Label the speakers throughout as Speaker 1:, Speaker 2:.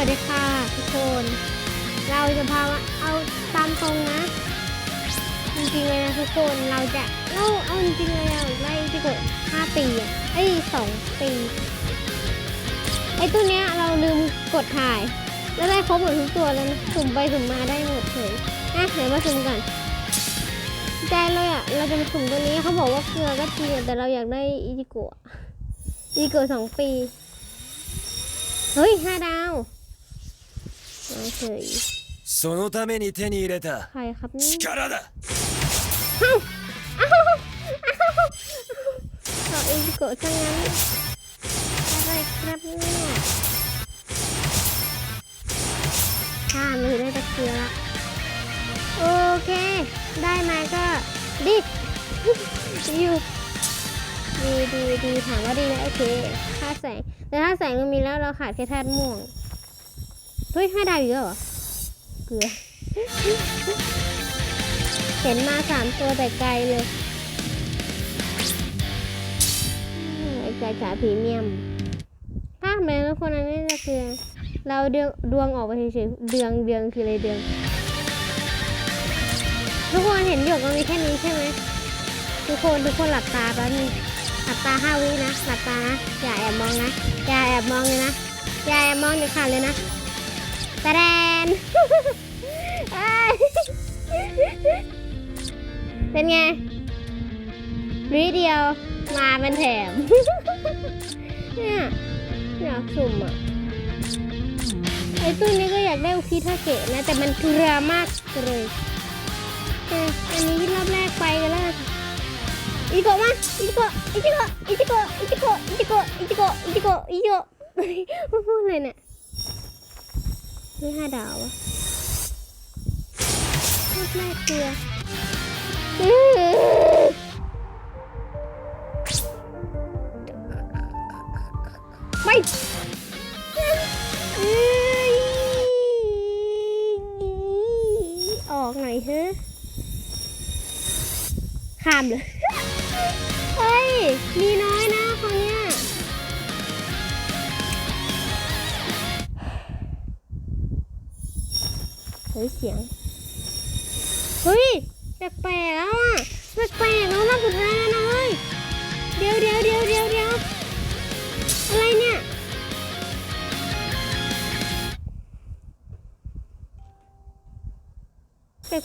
Speaker 1: วัสดีค่ะทุกคน เราจะพามาเอาตามตรงนะ จริงๆเลยนะทุกคนเราจะเราเอาจริงๆเลยอะไล่ที่กดห้าปีอะไอ้ยสองปีไอ้ตัวเนี้ยเราลืมกดถ่าย แล้วได้ครบหมดทุกตัวแล้วนะสุ่มไปสุ่มมาได้หมดเลยนะเดี๋ยวมาสุ่มกันใจเลยอะเราจะมาสุ่มตัวนี้เขาบอกว่าเกลือก็จริงอแต่เราอยากได้อิจิโกะอิจิโกะสองปี เฮ้ยห้าดาว โอเค
Speaker 2: そのために手に入れた
Speaker 1: ใครครับนี่
Speaker 2: 力だ
Speaker 1: เอาอิจิโกะจังงั้นอะไรครับเนี่ยข้ามเลยได้ตะเกียบละโอเค ได้มาก็ดิ อยู่ดีดีดีถามว่าดีไหมโอเคค่าแสง แต่ถ้าแสงมันมีแล้วเราขาดแค่ธาตุม่วงเ ฮ้ยห้าดาวอีกแล้วเหรอ เกลือ เห็นมาสามตัวแต่ไกลเลยไอ้ไก่จ๋าพรีเมียมถ้าแม้ทุกคนนั้นนี่จะคือ เราเดืองดวงออกไปเฉยๆเดืองเดืองคืออะไรเดืองทุกคนเห็นหยกมันมีแค่นี้ใช่ไหมทุกคนทุกคนหลับตาแป๊บนึงหลับตาห้าวินะหลับตานะอย่าแอบมองนะอย่าแอบมองเลยนะอย่าแอบมองเด็ดขาดเลยนะ แดนเอ้ยเป็นไงวิเดียวมาเป็นแถม เนี่ยอยากสุ่มอะ ไอ้ตู้นี้ก็อยากได้อุคิทาเกะนะ แต่มันเกลือมากเลยอันนี้ที่รอบแรกไปกันแล้วกันอิโกะมาอิจิโกะอิโกะอิโกะอิโกะอิโกะอิโกะอิโกะอิจิโกะพูดเลยเนี่ย นี่ห้าดาวอะรอบแรกเกลือไม่อออกหน่อยเถอะข้ามเลย เฮ้ย มีน้อย ฮ้ยเสียง เฮ้ยแปลกๆแล้วอะแปลกๆแล้วรอบสุดท้ายแนะเฮ้ยเดี๋ยวเดี๋ยวเดี๋ยวเดี๋ยวเดี๋ยวอะไรเนี่ย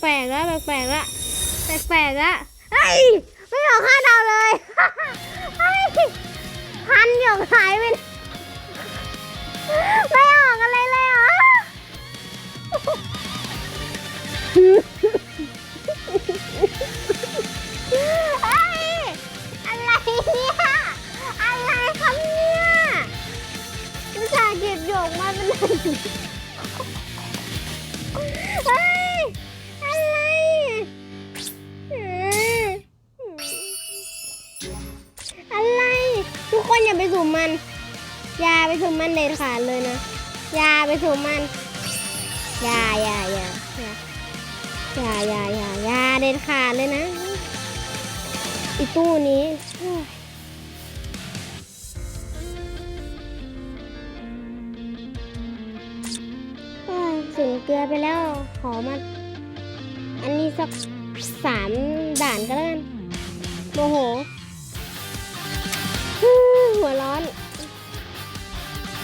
Speaker 1: แปลกๆแล้วแปลกๆแล้วแปลกๆแล้วเฮ้ยไม่ออกค่าดาวเลยเฮ้ยพันหยกหายไปไหนไม่ออกอะไรเลยเหรอ เฮ้ยอะไรเนี่ย อะไรครับเนี่ยอุตส่าห์เก็บหยกมาเป็นหนึ่งเฮ้ย อะไรอ่ออะไร ทุกคนอย่าไปสุ่มมัน อย่าไปสุ่มมันเด็ดขาดเลยนะ อย่าไปสุ่มมัน อย่าอย่าอย่า อย่าอย่าอย่าอย่าเด็ดขาดเลยนะอีตู้นี้โอ้ยโอ้ยสูญเกลือไปแล้ว ขอมา อันนี้สักสามด่านก็แล้วกันโมโห หัวร้อน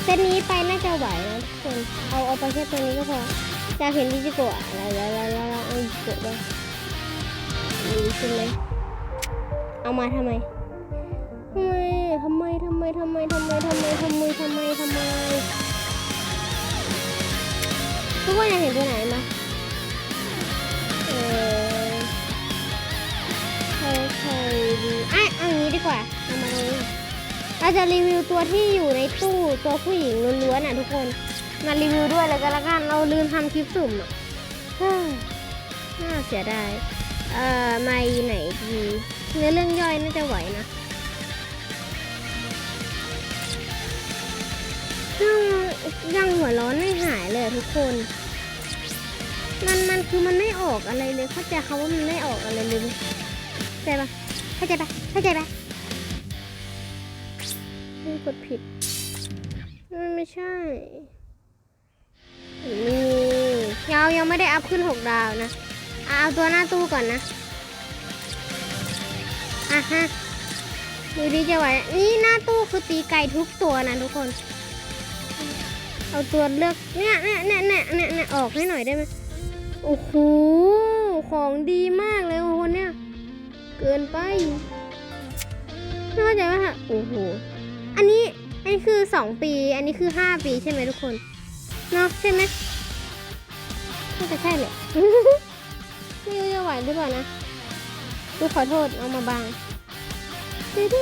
Speaker 1: เซตนี้ไปน่าจะไหวนะทุกคน เอาเอาไปแค่ตัวนี้ก็พอจะเห็นดิจิโกะแล้วแล้วแล้วแล้วแล้ว เอาดิจิโกะด้วยดีขึ้นเลย เอามาทำไมทำไมทำไมทำไมทำไมทำไมทำไมทำไมทำไมทุกคนยากเห็นตัวไหนมาเออค่อยๆดูอะเอาอย่างนี้ดีกว่าเอามาตรงนี้เราจะรีวิวตัวที่อยู่ในตู้ตัวผู้หญิงล้วนๆอะทุกคน มารีวิวด้วยเลยก็แล้วกัน เราลืมทำคลิปสุ่มอะเฮ้ย น่าเสียดาย เอ่อไม่ไหนดีเนื้อเรื่องย่อยน่าจะไหวนะยังยังหัวร้อนไม่หายเลยทุกคน มันมันคือมันไม่ออกอะไรเลยเข้าใจเขาว่ามันไม่ออกอะไรเลยเข้าใจปะเข้าใจปะเข้าใจปะไม่กดผิดมันไม่ใช่นี่เรายังไม่ได้อัพขึ้น 6 ดาวนะ เอาตัวหน้าตู้ก่อนนะอะฮะดูดีจะไหวนี่หน้าตู้คือตีไก่ทุกตัวนะทุกคน เอาตัวเลือกเนี่ยเนี่ยเนี่ยเนี่ยเนี่ยเนี่ยออกให้หน่อยได้ไหมโอ้โหของดีมากเลยโอ้โหเนี่ย เกินไปไม่เข้าใจว่าโอ้โหอันนี้อันนี้คือ2ปี อันนี้คือ5ปีใช่ไหมทุกคนเนาะใช่ไหมน่าจะใช่แหละ ไอยหรือเปล่านะดูขอโทษเอามาบางดื้อ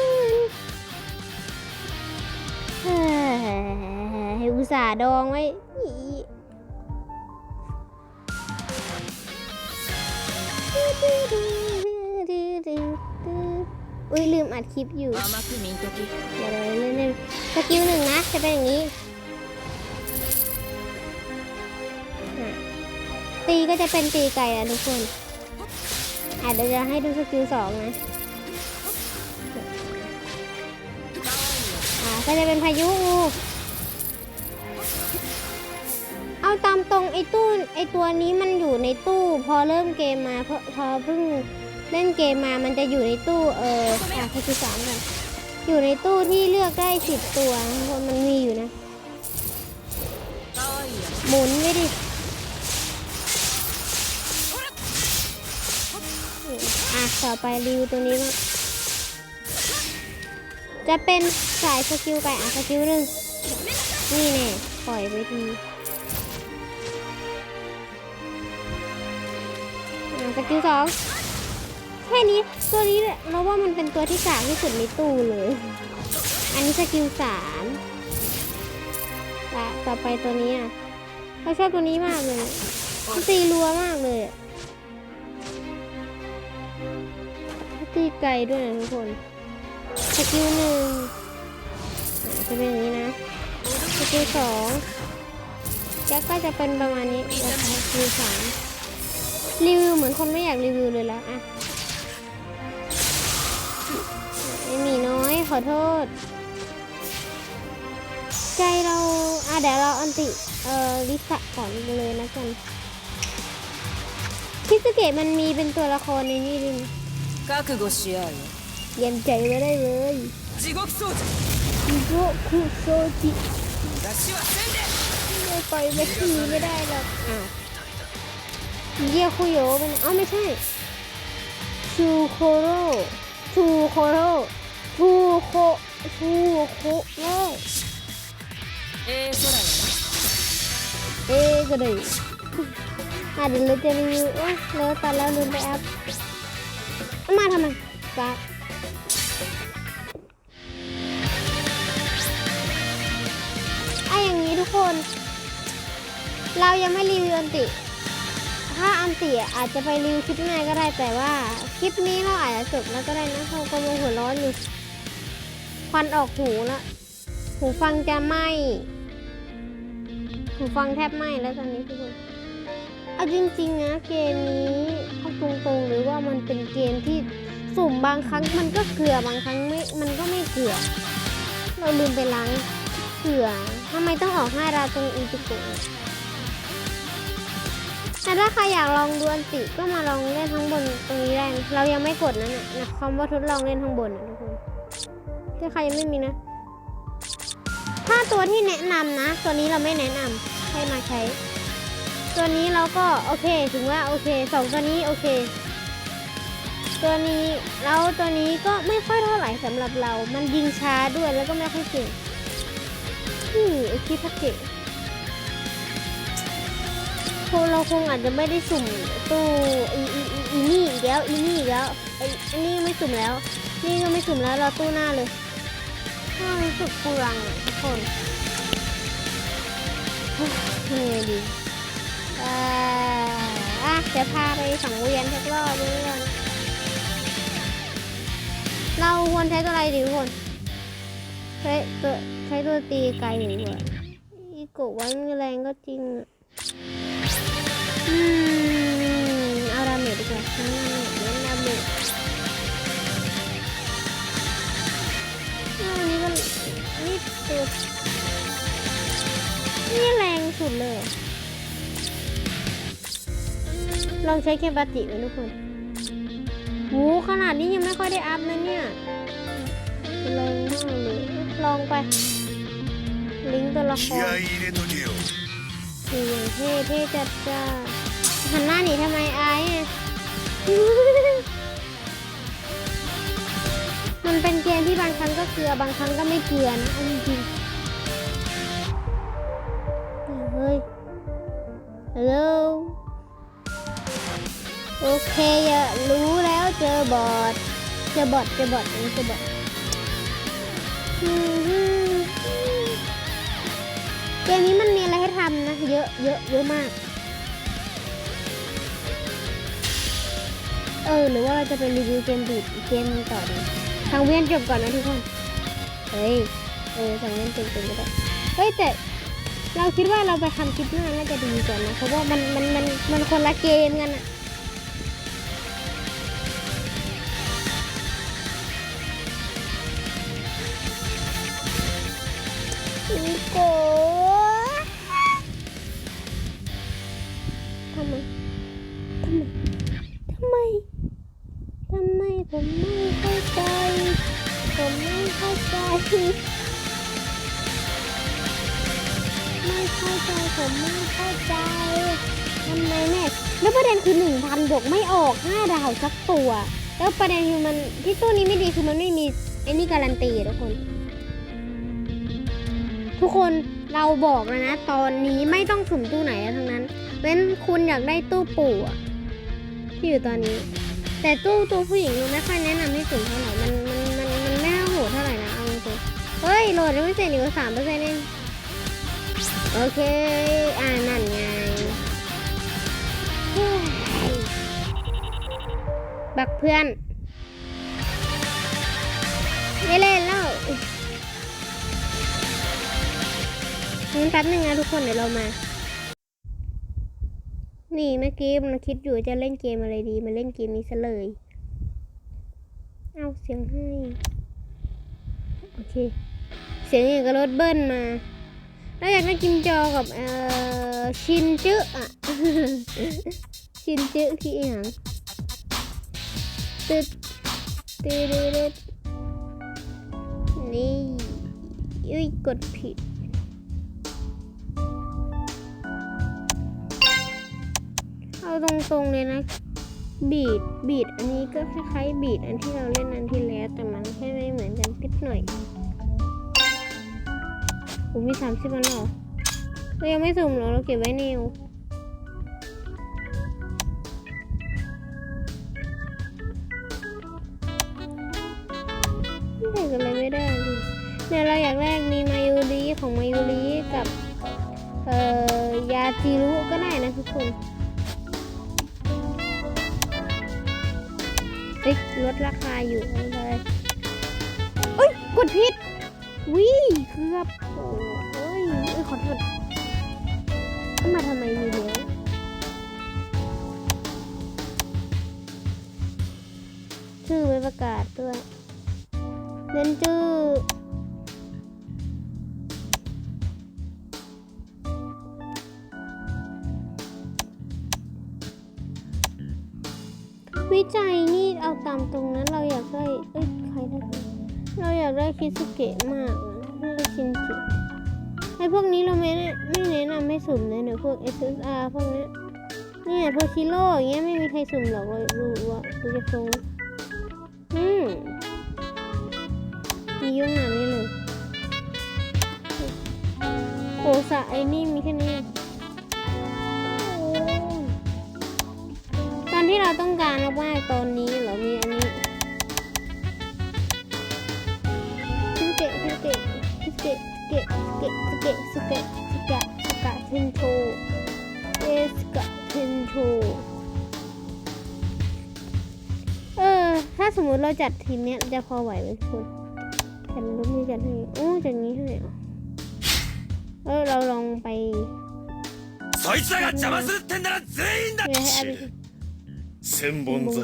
Speaker 1: ให้อุตส่าห์ดองไว้อุ้ยลืมอัดคลิปอยู่เดี๋ยวเล่นสกิลหนึ่งนะ จะเป็นอย่างนี้ ตีก็จะเป็นตีไก่อะทุกคน อาจจะให้ดูสกิลสองนะอ่าก็จะเป็นพายุ เอาตามตรงไอ้ตู้ไอ้ตัวนี้มันอยู่ในตู้ พอเริ่มเกมมาพอเพิ่งเล่นเกมมามันจะอยู่ในตู้เอออะสกิลสามกันอยู่ในตู้ที่เลือกได้สิบตัวมันมีอยู่นะหมุนไม่ดีะต่อไปรีวิวตัวนี้มางจะเป็นสายสกิลไปอะสกิลหนึ่งนี่แน่ปล่อยไปทีอะสกิลสองแค่นี้ตัวนี้แหละเราว่ามันเป็นตัวที่กากที่สุดในตู้เลย อันนี้สกิลสามและต่อไปตัวนี้อะเราชอบตัวนี้มากเลยตีรัวมากเลยอะ ตีไกลด้วยนะทุกคนสกิลหนึ่งจะเป็นอย่างนี้นะสกิลสองแจ็คก็จะเป็นประมาณนี้แล้วสกิลสามรีวิวเหมือนคนไม่อยากรีวิวเลยแล้วอะไอหมีน้อยขอโทษ ใจเราอะเดี๋ยวเราอันติเอ่อลิสะก่อนเลยนะกันคิสเกะมันมีเป็นตัวละครในนี่ด้วยน
Speaker 3: 覚悟し合うよ
Speaker 1: เยี่ยมใจไว้ได้เลย
Speaker 3: 地獄掃除
Speaker 1: อิโกคุโซจิ
Speaker 3: 出しはせんで
Speaker 1: ไม่ไปไม่ทีไม่ได้หรอกอ้าวเยี่ยคุโยเป็นอ้าวไม่ใช่ชูโคโร่ชูโคโร่ชูโคชูโคโร่
Speaker 3: ええ空や
Speaker 1: เอ๊ะก็เลยอ่ะเดี๋ยวเราจะรีวิวเอ๊ะแล้วตอนแล้วลืมไปอัพเอา มาทำไมซักไออย่างนี้ทุกคน เรายังไม่รีวิวอันติ ถ้าอันติอาจจะไปรีวิวคลิปหน้าก็ได้แต่ว่า คลิปนี้เราอาจจะจบแล้วก็ได้นะเพราะกำลังหัวร้อนอยู่ควันออกหูแล้ว หูฟังจะไหมหูฟังแทบไหม้แล้วตอนนี้ทุกคน เอาจริงๆนะเกมนี้เอาตรงๆหรือว่ามันเป็นเกมที่สุ่มบางครั้งมันก็เกลือบางครั้งไม่ มันก็ไม่เกลือ เราลืมไปล้างเกลือทำไมต้องออกห้าดาตรงอินติโกะแต่ถ้าใครอยากลองดูอันติก็มาลองเล่นข้างบนตรงนี้ได้นะเรายังไม่กดนั่นนะนะคำว่าทดลองเล่นข้างบนนะทุกคนถ้าใครยังไม่มีนะ ถ้าตัวที่แนะนำนะ ตัวนี้เราไม่แนะนำให้มาใช้ ตัวนี้เราก็โอเคถึงว่าโอเคสองตัวนี้โอเค ตัวนี้แล้วตัวนี้ก็ไม่ค่อยเท่าไหร่สำหรับเรา มันยิงช้าด้วยแล้วก็ไม่ค่อยเก่งนี่ไอคิดพักเก่งคงเราคงอาจจะไม่ได้สุ่มตู้อีอีอีอีนี่อีกแล้วอีนี่อีกแล้วไออันนี้ไม่สุ่มแล้ว นี่ก็ไม่สุ่มแล้วเราตู้หน้าเลยก็รู้สึกเปลืองทุกคนเหนื่อยดี เดี๋ยวพาไปสังเวียนสักรอบนึงก่อนเราควรใช้ตัวอะไรดีคนใช้ตัวใช้ตัวตีไกลดีกว่าอีโกะไว้มีแรงก็จริงอะอืมเอาดาเมจดีกว่าเล่นดาเมจอันนี้ก็นี่ตัวนี่แรงสุดเลย ลองใช้เคบาจิเลยทุกคนโหขนาดนี้ยังไม่ค่อยได้อัพนะเนี่ยแรงมากเลยลองไป ลิงตัวละครสี่ยเท่เท่จัดจ้าหันหน้าหนีทำไมไอ้มันเป็นเกมที่บางครั้งก็เกลือบางครั้งก็ไม่เกลือนะจริงเฮ้ยเฮ้ย โอเคอะรู้แล้วเจอบอทเจอบอทเจอบอทอันนี้เจอบอทเกมนี้มันมีอะไรให้ทำนะ เยอะเยอะเยอะมาก เออ หรือว่าเราจะไปรีวิวเกมบีดเกมต่อดีทางเวียนจบก่อนนะทุกคน เฮ้ย เออทางเวียนจบๆก็ได้เฮ้ยแต่เราคิดว่าเราไปทำคลิปหน้าน่าจะดีกว่านะ เพราะว่ามันมันมันมันคนละเกมกันอะ นิโกทำไม ทำไม ทำไม ทำไมผมไม่เข้าใจ ผมไม่เข้าใจ ไม่เข้าใจ ผมไม่เข้าใจทำไมแม่แล้วประเด็นคือหนึ่งพันบกไม่ออกห้าดาวสักตัว แล้วประเด็นคือมันที่ตู้นี้ไม่ดีคือมันไม่มีไอ้นี่การันตีทุกคน ทุกคนเราบอกแล้วนะ ตอนนี้ไม่ต้องสุ่มตู้ไหนแล้วทั้งนั้น เว้นคุณอยากได้ตู้ปู่ที่อยู่ตอนนี้ แต่ตู้ตัวผู้หญิงเราไม่ค่อยแนะนำให้สุ่มเท่าไหร่มันมันมันมันไม่น่าโหดเท่าไหร่นะเอาจริงเฮ้ยโหลดยังไม่เสร็จอีกสามเปอร์เซ็นต์เองโอเคอ่านั่นไงบักเพื่อนไม่เล่น งั้นแป๊บนึงนะทุกคนเดี๋ยวเรามา นี่เมื่อกี้มันคิดอยู่จะเล่นเกมอะไรดีมาเล่นเกมนี้ซะเลย เอาเสียงให้ โอเค เสียงอย่างกับรถเบิ้ลมาแล้วอยากได้กินจอกับเอ่อชินจื้ออะชินจื้อคืออีหยังตึ๊ดตึ๊ดตึ๊ดตึ๊ดนี่อุ้ยกดผิด เอาตรงๆเลยนะ บีดบีดอันนี้ก็คล้ายๆบีดอันที่เราเล่นอันที่แล้วแต่มันแค่ไม่เหมือนกันนิดหน่อยผมมีสามสิบวันเหรอเรายังไม่สุ่มหรอเราเก็บไว้นิวไม่ได้กันเลยไม่ได้เลยเนี่ยเราอยากแรกมีมายูริของมายูริกับ เอ่อ ยาจิรุก็ได้นะทุกคน ลดราคาอยู่เอาเลยเอ้ย กดผิดวิเกือบโอ้เอ้ยเอ้ยขอโทษมาทำไมมีเลี้ยวชื่อไม่ประกาศด้วยเล่นชื่อ คิสุเกะมากนะไม่ได้ชินจิไอพวกนี้เราไม่แนะไม่แนะนำให้สุ่มเลยเดี๋ยพวก SSR พวกนี้เนี่ยโทชิโร่อย่างเงี้ยไม่มีใครสุ่มหรอกเรารู้ว่าดูจะทรงอืมมียุ่งหนานี่เลยโอสะไอ้นี่มีแค่นี้ตอนที่เราต้องการมากๆตอนนี้เหรามี เกะสุเกะสุเกะสุเกะสุเกะสุกะเทนโชเอสกะเทนโชเออ ถ้าสมมุติเราจัดทีมเนี้ยจะพอไหวไหมทุกคนแผ่นรูปนี้จัดให้โอ้จัดนี้ให้เหรอเออ เราลองไป
Speaker 2: そいつらが邪魔するってんなら全員だ
Speaker 1: เพื่อให้อาบิ
Speaker 4: 千本桜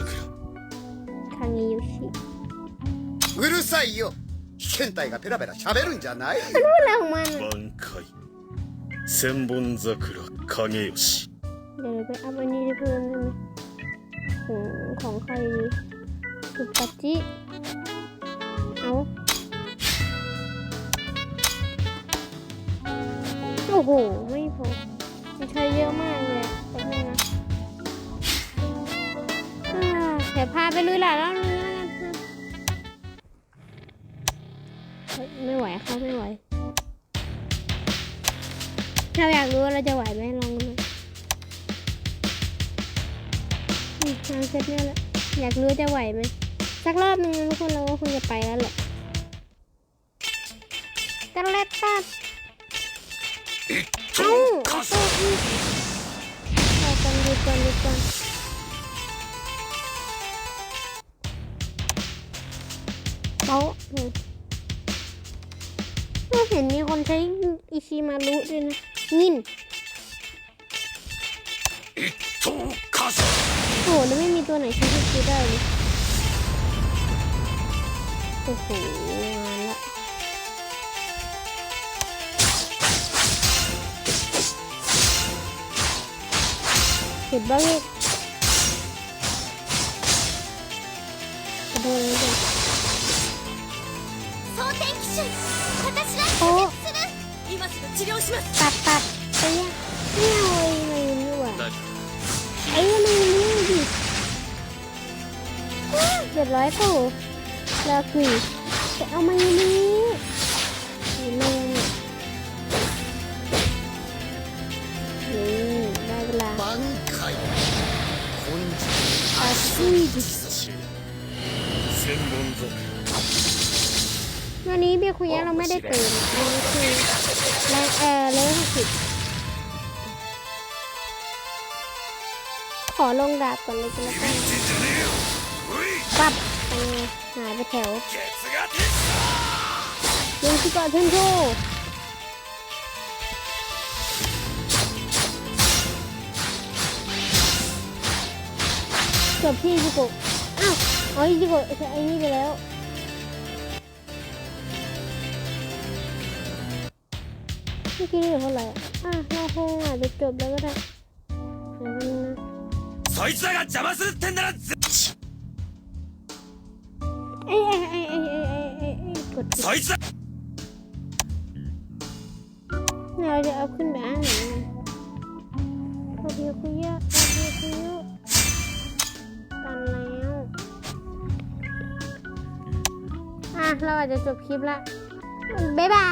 Speaker 1: คางโยชิ
Speaker 5: うるさいよ 被験体がペラペラ喋るんじゃない
Speaker 1: พูดอะไรของมันอะ
Speaker 4: 挽回千本桜影吉
Speaker 1: เดี๋ยวเราไปอัพอันนี้เพิ่มได้ไหมของของใครดีสุปัจจิเอาโอ้โห ไม่พอมันใช้เยอะมากเลยอะแป๊บนึงนะอ่าเดี๋ยวพาไปลุยหลานแล้ว อยากรู้จะไหวไหมสักรอบนึงทุกคนเราก็คงจะไปแล้วแหละตะเล็ดตัดเอ้าออโอีกไปกันดีกว่าดีกว่าเป๊ะไม่เห็นมีคนใช้อิชิมารุด้วยนะ งินโทคัส หแล้วไม่มีตัวไหนใช้สกิลได้เลยโอ้โหงานละเห็นบ้างเนี่โดน
Speaker 6: เลย
Speaker 1: โอ้ตัดตัดไปเนี่ยไม่เอาเลยเลยนี่หว่าไอ้มั เจ็ดร้อยปล่าแล้วคือจะเอามาอย่นี้นี่เลยนี่ได้เวลา
Speaker 4: อาชีพ
Speaker 1: วันนี้เบียคุยเราไม่ได้ตื่นนี้คือแรงแอร์เลยสิบ ขอลงดาบก่อนเลย
Speaker 2: จะมด้ง
Speaker 1: ปั๊บเป็นไงหายไปแถวยิงที่ก่อนเพื่อนทูจบที่จิโกอ้าวอ๋อจิโกไอ้นี่ไปแล้วเมื่อกี้เหลือเท่าไหร่อะเราคงอาจจะจบแล้วก็ได้
Speaker 2: そいつらが邪魔するってんならそいつら
Speaker 1: เราจะเอาขึ้นมาอ่านพอดีคุยเยะคุยอะเราอาจจะจบคลิปละบ๊ายบาย